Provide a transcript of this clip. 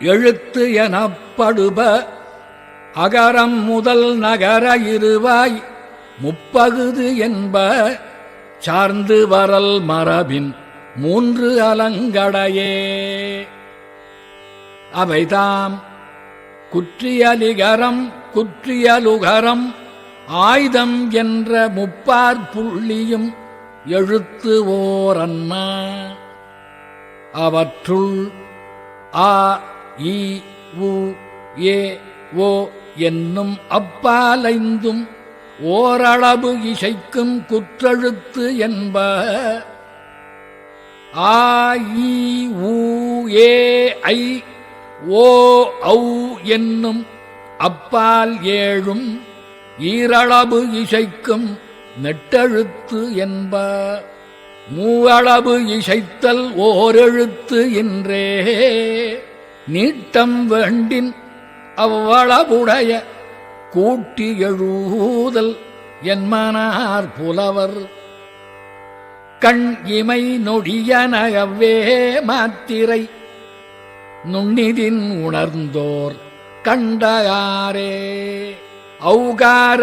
எழுத்து எனப்படுப அகரம் முதல் நகர இருவாய் முப்பகுது என்ப சார்ந்து வரல் மரபின் மூன்று அலங்கடையே. அவைதாம் குற்றியலிகரம் குற்றியலுகரம் ஆயுதம் என்ற முப்பார் புள்ளியும் எழுத்து ஓரன்ன அவற்றுள் ஆ ஈ உ ஏ ஓ என்னும் அப்பாலைந்தும் ஓரளவு இசைக்கும் குற்றெழுத்து என்ப. ஆ இ உ ஏ ஐ ஓ ஔ என்னும் அப்பால் ஏழும் ஈரளவு இசைக்கும் நெட்டெழுத்து என்ப. மூவளவு இசைத்தல் ஓரெழுத்து என்றே நீட்டம் வேண்டின் அவ்வளவுடைய கூட்டி எழுதல் என்மனார் புலவர். கண் இமை நொடியனவே மாத்திரை நுண்ணிதின் உணர்ந்தோர் கண்டயாரே. ஔகார